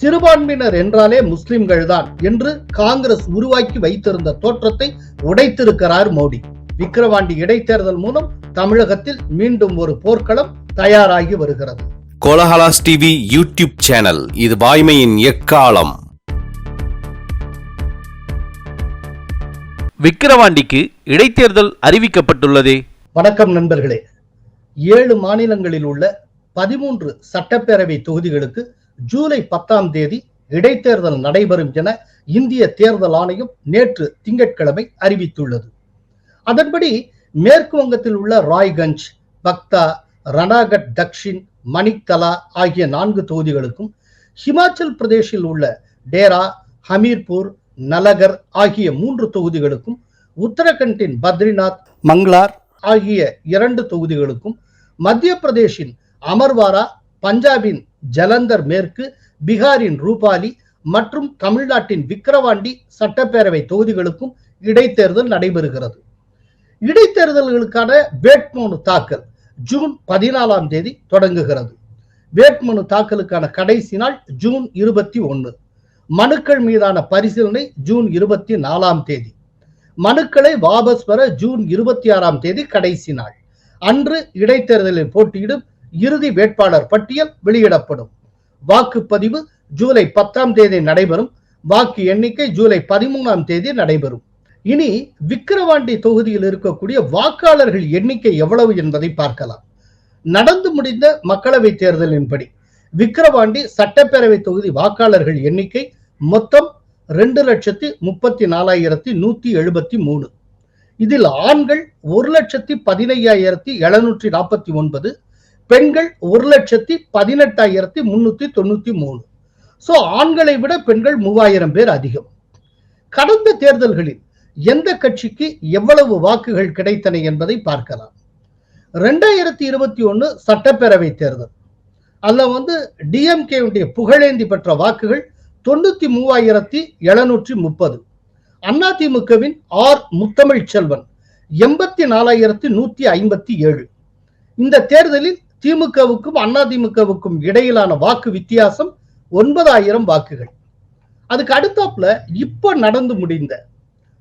சிறுபான்மையினர் என்றாலே முஸ்லிம்கள் தான் என்று காங்கிரஸ் உருவாக்கி வைத்திருந்த தோற்றத்தை உடைத்திருக்கிறார் மோடி. விக்கிரவாண்டி இடைத்தேர்தல் மூலம் தமிழகத்தில் மீண்டும் ஒரு போர்க்களம் தயாராகி வருகிறது. கோலஹலாஸ் டிவி யூடியூப் சேனல் இது வாய்மையின் எக்காலம். விக்கிரவாண்டிக்கு இடைத்தேர்தல் அறிவிக்கப்பட்டுள்ளதே. வணக்கம் நண்பர்களே. ஏழு மாநிலங்களில் உள்ள பதிமூன்று சட்டப்பேரவை தொகுதிகளுக்கு ஜூலை பத்தாம் தேதி இடைத்தேர்தல் நடைபெறும் என இந்திய தேர்தல் ஆணையம் நேற்று திங்கட்கிழமை அறிவித்துள்ளது. அதன்படி மேற்கு வங்கத்தில் உள்ள ராய்கஞ்ச் பக்தா ரணாகட் தக்ஷின் மணிக்தலா ஆகிய நான்கு தொகுதிகளுக்கும் ஹிமாச்சல் பிரதேசில் உள்ள டேரா ஹமீர்பூர் நலகர் ஆகிய மூன்று தொகுதிகளுக்கும் உத்தரகண்டின் பத்ரிநாத் மங்ளார் ஆகிய இரண்டு தொகுதிகளுக்கும் மத்திய பிரதேஷின் அமர்வாரா பஞ்சாபின் ஜலந்தர் மேற்கு பீகாரின் ரூபாலி மற்றும் தமிழ்நாட்டின் விக்கிரவாண்டி சட்டப்பேரவை தொகுதிகளுக்கும் இடைத்தேர்தல் நடைபெறுகிறது. இடைத்தேர்தல்களுக்கான வேட்புமனு தாக்கல் ஜூன் பதினாலாம் தேதி தொடங்குகிறது. வேட்புமனு தாக்கலுக்கான கடைசி நாள் ஜூன் இருபத்தி ஒன்று. மனுக்கள் மீதான பரிசீலனை ஜூன் இருபத்தி நாலாம் தேதி. மனுக்களை வாபஸ் பெற ஜூன் இருபத்தி ஆறாம் தேதி கடைசி நாள். அன்று இடைத்தேர்தலில் போட்டியிடும் இறுதி வேட்பாளர் பட்டியல் வெளியிடப்படும். வாக்குப்பதிவு ஜூலை பத்தாம் தேதி நடைபெறும். வாக்கு எண்ணிக்கை ஜூலை பதிமூணாம் தேதி நடைபெறும். இனி விக்கிரவாண்டி தொகுதியில் இருக்கக்கூடிய வாக்காளர்கள் எண்ணிக்கை எவ்வளவு என்பதை பார்க்கலாம். நடந்து முடிந்த மக்களவை தேர்தலின்படி விக்கிரவாண்டி சட்டப்பேரவை தொகுதி வாக்காளர்கள் எண்ணிக்கை மொத்தம் ரெண்டு லட்சத்தி முப்பத்தி நாலாயிரத்தி நூத்தி எழுபத்தி மூணு. இதில் ஆண்கள் ஒரு லட்சத்தி பதினையாயிரத்தி எழுநூற்றி நாற்பத்தி ஒன்பது பெண்கள் ஒரு லட்சத்தி பதினெட்டாயிரத்தி முன்னூத்தி தொண்ணூத்தி மூணு. சோ ஆண்களை விட பெண்கள் மூவாயிரம் பேர் அதிகம். கடந்த தேர்தல்களில் எந்த கட்சிக்கு எவ்வளவு வாக்குகள் கிடைத்தன என்பதை பார்க்கலாம். ரெண்டாயிரத்தி இருபத்தி ஒன்னு சட்டப்பேரவை தேர்தல். அதில் வந்து டிஎம்கே புகழேந்தி பெற்ற வாக்குகள் தொண்ணூத்தி மூவாயிரத்தி எழுநூற்றி முப்பது. அதிமுகவின் ஆர். முத்தமிழ் செல்வன் எண்பத்தி நாலாயிரத்தி நூத்தி ஐம்பத்தி ஏழு. இந்த தேர்தலில் திமுகவுக்கும் அதிமுகவுக்கும் இடையிலான வாக்கு வித்தியாசம் ஒன்பதாயிரம் வாக்குகள். அதுக்கு அடுத்தாப்புல இப்ப நடந்து முடிந்த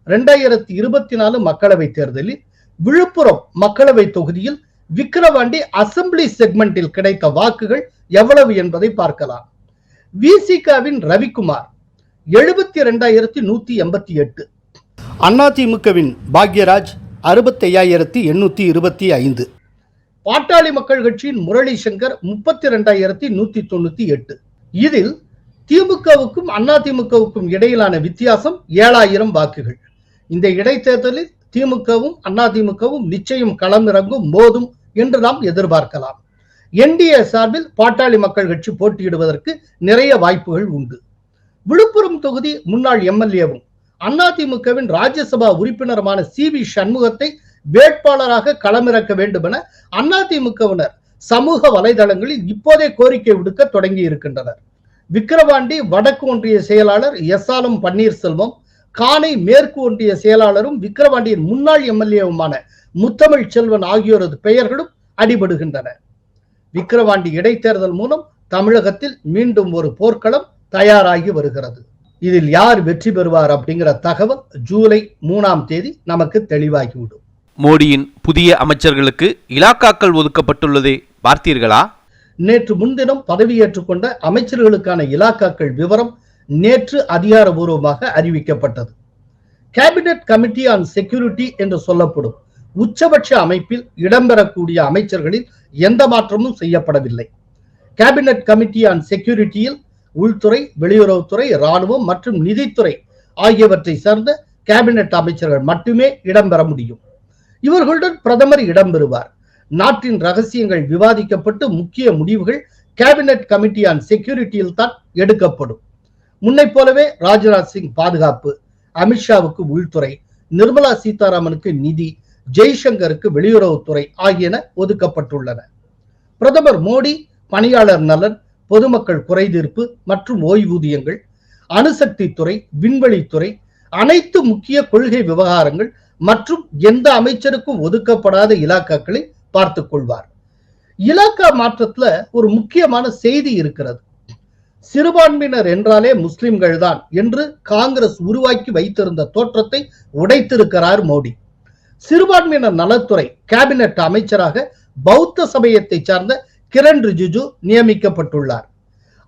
ரெண்டாயிரத்தி இருபத்தி நாலு மக்களவை தேர்தலில் விழுப்புரம் மக்களவை தொகுதியில் விக்கிரவாண்டி அசம்பிளி செக்மெண்டில் கிடைத்த வாக்குகள் எவ்வளவு என்பதை பார்க்கலாம். விசிகாவின் ரவிக்குமார் எழுபத்தி ரெண்டாயிரத்தி நூத்தி எண்பத்தி எட்டு. அதிமுகவின் பாக்யராஜ் அறுபத்தி ஐயாயிரத்தி எண்ணூத்தி இருபத்தி ஐந்து. பாட்டாளி மக்கள் கட்சியின் முரளி சங்கர் முப்பத்தி ரெண்டாயிரத்தி நூத்தி தொண்ணூத்தி எட்டு. இதில் திமுகவுக்கும் அதிமுகவுக்கும் இடையிலான வித்தியாசம் ஏழாயிரம் வாக்குகள். இந்த இடைத்தேர்தலில் திமுகவும் அதிமுகவும் நிச்சயம் களமிறங்கும் மோதும் என்று நாம் எதிர்பார்க்கலாம். என்டிஏ சார்பில் பாட்டாளி மக்கள் கட்சி போட்டியிடுவதற்கு நிறைய வாய்ப்புகள் உண்டு. விழுப்புரம் தொகுதி முன்னாள் எம்எல்ஏவும் அதிமுகவின் ராஜ்யசபா உறுப்பினருமான சி வி சண்முகத்தை வேட்பாளராக களமிறக்க வேண்டும் என அதிமுகவினர் சமூக வலைதளங்களில் இப்போதே கோரிக்கை விடுக்க தொடங்கி இருக்கின்றனர். விக்கிரவாண்டி வடக்கு ஒன்றிய செயலாளர் எஸ் ஆலம் பன்னீர்செல்வம் காணை மேற்கு ஒன்றிய செயலாளரும் விக்கிரவாண்டியின் முன்னாள் எம்எல்ஏவுமான முத்தமிழ் செல்வன் ஆகியோரது பெயர்களும் அடிபடுகின்றன. விக்கிரவாண்டி இடைத்தேர்தல் மூலம் தமிழகத்தில் மீண்டும் ஒரு போர்க்களம் தயாராகி வருகிறது. இதில் யார் வெற்றி பெறுவார் அப்படிங்கிற தகவல் ஜூலை மூணாம் தேதி நமக்கு தெளிவாகிவிடும். மோடியின் புதிய அமைச்சர்களுக்கு இலாக்காக்கள் ஒதுக்கப்பட்டுள்ளதே பார்த்தீர்களா? நேற்று முன்தினம் பதவியேற்றுக் கொண்ட அமைச்சர்களுக்கான இலாக்காக்கள் விவரம் நேற்று அதிகாரபூர்வமாக அறிவிக்கப்பட்டது. கேபினெட் கமிட்டி ஆன் செக்யூரிட்டி என்று சொல்லப்படும் உச்சபட்ச அமைப்பில் இடம்பெறக்கூடிய அமைச்சர்களில் எந்த மாற்றமும் செய்யப்படவில்லை. கேபினெட் கமிட்டி ஆன் செக்யூரிட்டியில் உள்துறை வெளியுறவுத்துறை ராணுவம் மற்றும் நிதித்துறை ஆகியவற்றை சேர்ந்த கேபினெட் அமைச்சர்கள் மட்டுமே இடம்பெற முடியும். இவர்களுடன் பிரதமர் இடம்பெறுவார். நாட்டின் ரகசியங்கள் விவாதிக்கப்பட்டு முக்கிய முடிவுகள் கேபினெட் கமிட்டி ஆன் செக்யூரிட்டியில் தான் எடுக்கப்படும். முன்னை போலவே ராஜ்நாத் சிங் பாதுகாப்பு அமித்ஷாவுக்கு உள்துறை நிர்மலா சீதாராமனுக்கு நிதி ஜெய்சங்கருக்கு வெளியுறவுத்துறை ஆகியன ஒதுக்கப்பட்டுள்ளன. பிரதமர் மோடி பணியாளர் நலன் பொதுமக்கள் குறைதீர்ப்பு மற்றும் ஓய்வூதியங்கள் அணுசக்தி துறை விண்வெளித்துறை அனைத்து முக்கிய கொள்கை விவகாரங்கள் மற்றும் எந்த அமைச்சருக்கும் ஒதுக்கப்படாத இலாக்காக்களை பார்த்துக் கொள்வார். இலாக்கா மாற்றத்துல ஒரு முக்கியமான செய்தி இருக்கிறது. சிறுபான்மையினர் என்றாலே முஸ்லிம்கள் தான் என்று காங்கிரஸ் உருவாக்கி வைத்திருந்த தோற்றத்தை உடைத்திருக்கிறார் மோடி. சிறுபான்மையினர் நலத்துறை கேபினெட் அமைச்சராக பௌத்த சமயத்தை சார்ந்த கிரண் ரிஜிஜு நியமிக்கப்பட்டுள்ளார்.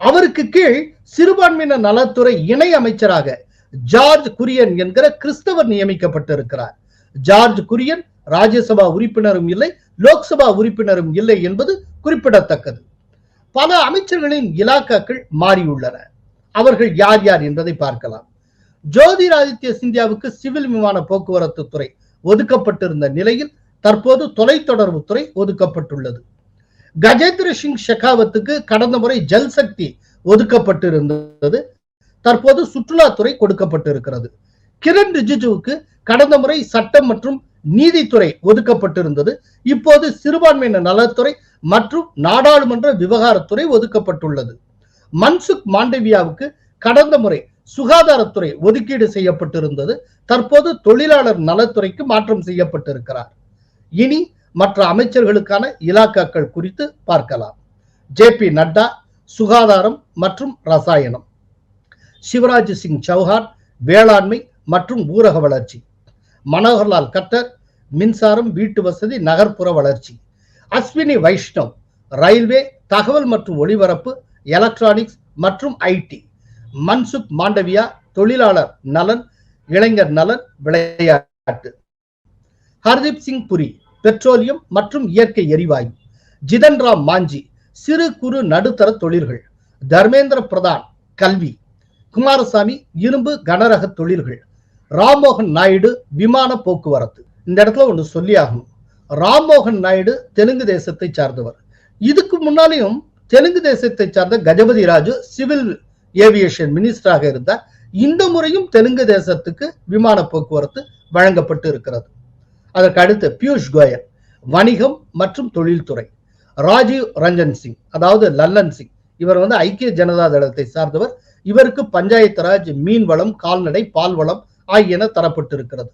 அவருக்கு கீழ் சிறுபான்மையினர் நலத்துறை இணை அமைச்சராக ஜார்ஜ் குரியன் என்கிற கிறிஸ்தவர் நியமிக்கப்பட்டிருக்கிறார். ஜார்ஜ் குரியன் ராஜ்யசபா உறுப்பினரும் இல்லை லோக்சபா உறுப்பினரும் இல்லை என்பது குறிப்பிடத்தக்கது. பல அமைச்சர்களின் இலாக்காக்கள் மாறியுள்ளன. அவர்கள் யார் யார் என்பதை பார்க்கலாம். ஜோதிராதித்ய சிந்தியாவுக்கு சிவில் விமான போக்குவரத்து துறை ஒதுக்கப்பட்டிருந்த நிலையில் தற்போது தொலைத்தொடர்பு துறை ஒதுக்கப்பட்டுள்ளது. கஜேந்திர சிங் ஷெகாவத்துக்கு கடந்த முறை ஜல்சக்தி ஒதுக்கப்பட்டிருந்தது. தற்போது சுற்றுலாத்துறை கொடுக்கப்பட்டிருக்கிறது. கிரண் ரிஜிஜுவுக்கு கடந்த முறை சட்டம் மற்றும் நீதித்துறை ஒதுக்கப்பட்டிருந்தது. இப்போது சிறுபான்மையினர் நலத்துறை மற்றும் நாடாளுமன்ற விவகாரத்துறை ஒதுக்கப்பட்டுள்ளது. மன்சுக் மாண்டவியாவுக்கு கடந்த முறை சுகாதாரத்துறை ஒதுக்கீடு செய்யப்பட்டிருந்தது. தற்போது தொழிலாளர் நலத்துறைக்கு மாற்றம் செய்யப்பட்டிருக்கிறார். இனி மற்ற அமைச்சர்களுக்கான இலாக்காக்கள் குறித்து பார்க்கலாம். ஜே பி நட்டா சுகாதாரம் மற்றும் ரசாயனம். சிவராஜ் சிங் சௌஹான் வேளாண்மை மற்றும் ஊரக வளர்ச்சி. மனோகர்லால் கட்டர் மின்சாரம் வீட்டு வசதி நகர்ப்புற வளர்ச்சி. அஸ்வினி வைஷ்ணவ் ரயில்வே தகவல் மற்றும் ஒளிபரப்பு எலக்ட்ரானிக்ஸ் மற்றும் ஐடி. மன்சுக் மாண்டவியா தொழிலாளர் நலன் இளைஞர் நலன் விளையாட்டு. ஹர்தீப் சிங் புரி பெட்ரோலியம் மற்றும் இயற்கை எரிவாயு. ஜிதன் ராம் மாஞ்சி சிறு குறு நடுத்தர தொழில்கள். தர்மேந்திர பிரதான் கல்வி. குமாரசாமி இரும்பு கனரக தொழில்கள். ராம்மோகன் நாயுடு விமான போக்குவரத்து. இந்த இடத்துல ஒன்று சொல்லி ஆகணும் ராம்மோகன் நாயுடு தெலுங்கு தேசத்தை சார்ந்தவர். இதுக்கு முன்னாலேயும் தெலுங்கு தேசத்தை சார்ந்த கஜபதி ராஜு சிவில் ஏவியேஷன் மினிஸ்டராக இருந்தார். இந்த முறையும் தெலுங்கு தேசத்துக்கு விமான போக்குவரத்து வழங்கப்பட்டு இருக்கிறது. அதற்கு அடுத்து பியூஷ் கோயல் வணிகம் மற்றும் தொழில்துறை. ராஜீவ் ரஞ்சன் சிங் அதாவது லல்லன் சிங் இவர் வந்து ஐக்கிய ஜனதா தளத்தை சார்ந்தவர். இவருக்கு பஞ்சாயத்து ராஜ் மீன் வளம் கால்நடை பால் வளம் ஆகியன தரப்பட்டிருக்கிறது.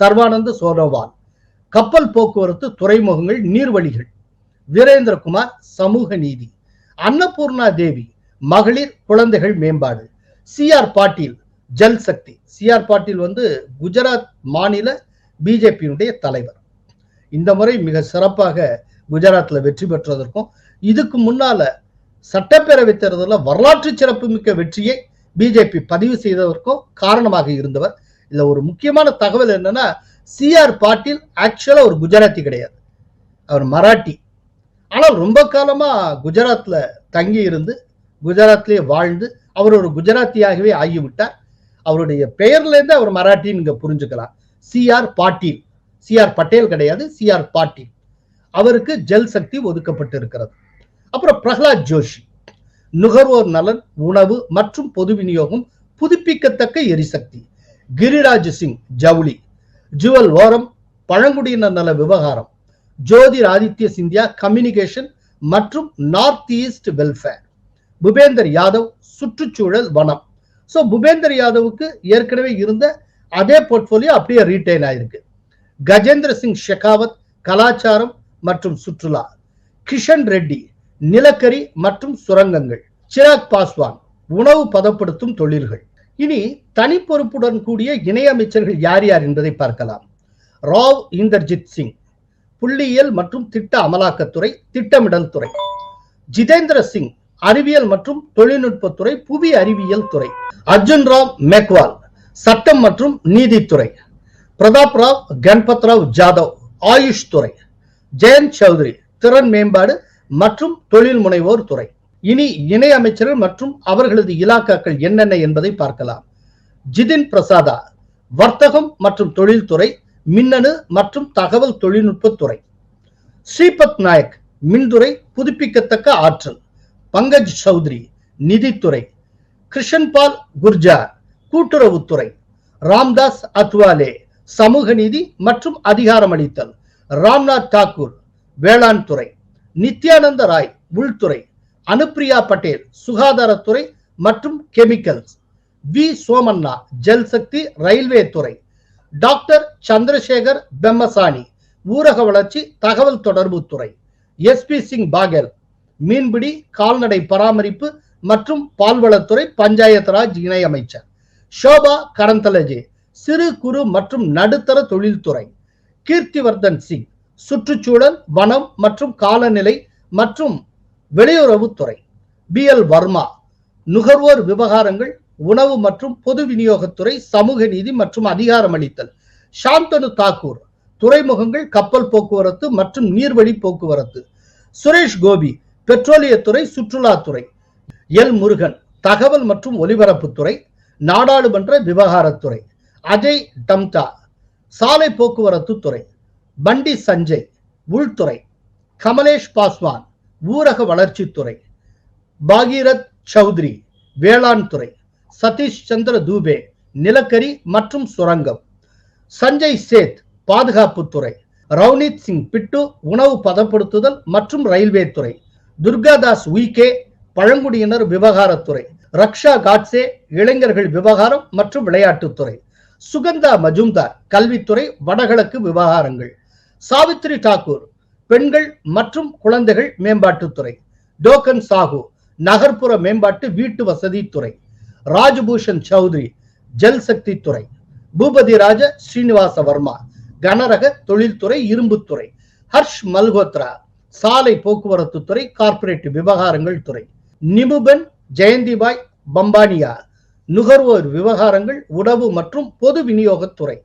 சர்வானந்த சோனோவால். கப்பல் போக்குவரத்து துறைமுகங்கள் நீர்வழிகள். வீரேந்திரகுமார் சமூக நீதி. அன்னபூர்ணா தேவி மகளிர் குழந்தைகள் மேம்பாடு. C R Patil Jal Shakti. C R Patil வந்து குஜராத் மாநில பிஜேபியினுடைய தலைவர். இந்த முறை மிக சிறப்பாக குஜராத்ல வெற்றி பெற்றதற்கும் இதுக்கு முன்னால சட்டப்பேரவை தேர்தலில் வரலாற்று சிறப்புமிக்க வெற்றியை பிஜேபி பதிவு செய்ததற்கும் காரணமாக இருந்தவர் இதுல ஒரு முக்கியமான தகவல் என்னன்னா சி ஆர் பாட்டீல் ஆக்சுவலா ஒரு குஜராத்தி கிடையாது. அவர் மராட்டி. ஆனால் ரொம்ப காலமா குஜராத்ல தங்கி இருந்து குஜராத்லேயே வாழ்ந்து அவர் ஒரு குஜராத்தியாகவே ஆகிவிட்டார். அவருடைய பெயர்ல இருந்து அவர் மராட்டின்னு இங்க புரிஞ்சுக்கலாம். C R Patil. CR Patel கிடையாது சி ஆர் பாட்டீல். அவருக்கு ஜல் சக்தி ஒதுக்கப்பட்டு இருக்கிறது அப்புறம் பிரகலாத் ஜோஷி. நுகர்வோர் நலன் உணவு மற்றும் பொது விநியோகம் புதுப்பிக்கத்தக்க எரிசக்தி. கிரிராஜ் சிங் ஜவுளி. ஜுவல் ஓரம் பழங்குடியினர் நல விவகாரம். ஜோதிர் ஆதித்ய சிந்தியா கம்யூனிகேஷன் மற்றும் north east welfare Bhupender Yadav சுற்றுச்சூழல் வனம். ஸோ புபேந்தர் யாதவுக்கு ஏற்கனவே இருந்த அதே போர்ட்போலியோ அப்படியே ரீட்டைன் ஆயிருக்கு. கஜேந்திர சிங் ஷெகாவத் கலாச்சாரம் மற்றும் சுற்றுலா. கிஷன் ரெட்டி நிலக்கரி மற்றும் சுரங்கங்கள். சிராக் பாஸ்வான் உணவு பதப்படுத்தும் தொழில்கள். இனி தனி பொறுப்புடன் கூடிய இணையமைச்சர்கள் யார் யார் என்பதை பார்க்கலாம். ராவ் இந்தர்ஜித் சிங் புள்ளியியல் மற்றும் திட்ட அமலாக்கத்துறை திட்டமிடல் துறை. ஜிதேந்திர சிங் அறிவியல் மற்றும் தொழில்நுட்பத்துறை புவி அறிவியல் துறை. அர்ஜுன் ராவ் மேக்வால் சட்டம் மற்றும் நீதித்துறை. பிரதாப் ராவ் கண்பத் ராவ் ஜாதவ் ஆயுஷ் துறை. ஜெயந்த் சௌத்ரி திறன் மேம்பாடு மற்றும் தொழில் முனைவோர் துறை. இனி இணை அமைச்சர்கள் மற்றும் அவர்களது இலாக்காக்கள் என்னென்ன என்பதை பார்க்கலாம். ஜிதின் பிரசாதா வர்த்தகம் மற்றும் தொழில்துறை மின்னணு மற்றும் தகவல் தொழில்நுட்பத்துறை ஸ்ரீபத் நாயக் மின்துறை புதுப்பிக்கத்தக்க ஆற்றல். பங்கஜ் சௌத்ரி நிதித்துறை. கிருஷன்பால் குர்ஜார் கூட்டுறவுத்துறை. ராம்தாஸ் அத்வாலே சமூக நீதி மற்றும் அதிகாரமளித்தல். ராம்நாத் தாக்கூர் வேளாண் துறை நித்யானந்த ராய் உள்துறை. அனுப்பிரியா பட்டேல் சுகாதாரத்துறை மற்றும் chemicals. V. Somanna Jal Shakti railway துறை. டாக்டர் சந்திரசேகர் பெம்மசாணி ஊரக வளர்ச்சி தகவல் தொடர்பு துறை. எஸ். பி. சிங் பாகெல் மீன்பிடி கால்நடை பராமரிப்பு மற்றும் பால்வளத்துறை பஞ்சாயத்து ராஜ் இணை அமைச்சர் ஷோபா கரந்தலஜே சிறு குறு மற்றும் நடுத்தர தொழில்துறை. கீர்த்திவர்தன் சிங் சுற்றுச்சூழல் வனம் மற்றும் காலநிலை மற்றும் வெளியுறவுத்துறை பி எல் வர்மா நுகர்வோர் விவகாரங்கள் உணவு மற்றும் பொது விநியோகத்துறை சமூக நீதி மற்றும் அதிகாரமளித்தல். சாந்தனு தாக்கூர் துறைமுகங்கள் கப்பல் போக்குவரத்து மற்றும் நீர்வழி போக்குவரத்து. சுரேஷ் கோபி பெட்ரோலியத்துறை சுற்றுலாத்துறை. எல் முருகன் தகவல் மற்றும் ஒலிபரப்புத்துறை நாடாளுமன்ற விவகாரத்துறை. அஜய் டம்டா சாலை போக்குவரத்து துறை பண்டி சஞ்சய் உள்துறை. கமலேஷ் பாஸ்வான் ஊரக வளர்ச்சித்துறை பாகீரத் சௌத்ரி வேளாண் துறை சதீஷ் சந்திர தூபே நிலக்கரி மற்றும் சுரங்கம் சஞ்சய் சேத் பாதுகாப்புத்துறை ரவுனித் சிங் பிட்டு உணவு பதப்படுத்துதல் மற்றும் ரயில்வே துறை துர்காதாஸ் உய்கே பழங்குடியினர் விவகாரத்துறை ரக்ஷா காட்சே இளைஞர்கள் விவகாரம் மற்றும் விளையாட்டுத்துறை சுகந்தா மஜும்தார் கல்வித்துறை வடகிழக்கு விவகாரங்கள் சாவித்ரி தாக்கூர் பெண்கள் மற்றும் குழந்தைகள் மேம்பாட்டுத்துறை டோக்கன் சாகு நகர்ப்புற மேம்பாட்டு வீட்டு வசதி துறை. ராஜபூஷன் சௌத்ரி ஜல் சக்தி துறை. பூபதி ராஜ ஸ்ரீனிவாச வர்மா கனரக தொழில்துறை இரும்புத்துறை ஹர்ஷ் மல்ஹோத்ரா சாலை போக்குவரத்து துறை கார்ப்பரேட் விவகாரங்கள் துறை. நிபுபன் ஜெயந்திபாய் பம்பானியா நுகர்வோர் விவகாரங்கள் உணவு மற்றும் பொது விநியோகத்துறை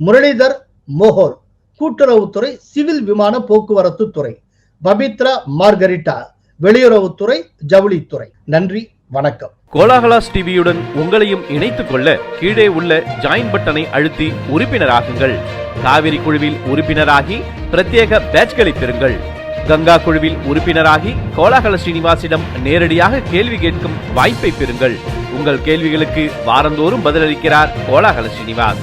முரளிதர் மோகோல். கூட்டுறவுத்துறை சிவில் விமான போக்குவரத்து துறை. பபித்ரா மார்கரிட்டா வெளியுறவுத்துறை ஜவுளித்துறை. நன்றி வணக்கம். கோலாகலாஸ் டிவியுடன் உங்களையும் இணைத்துக் கொள்ள கீழே உள்ள ஜாயின் பட்டனை அழுத்தி உறுப்பினராகுங்கள். காவிரி குழுவில் உறுப்பினராகி பிரத்யேக பேட்ச்களை பெறுங்கள். கங்கா குழுவில் உறுப்பினராகி கோலாகல ஸ்ரீனிவாசிடம் நேரடியாக கேள்வி கேட்கும் வாய்ப்பை பெறுங்கள். உங்கள் கேள்விகளுக்கு வாரந்தோறும் பதிலளிக்கிறார் Kolahala Srinivas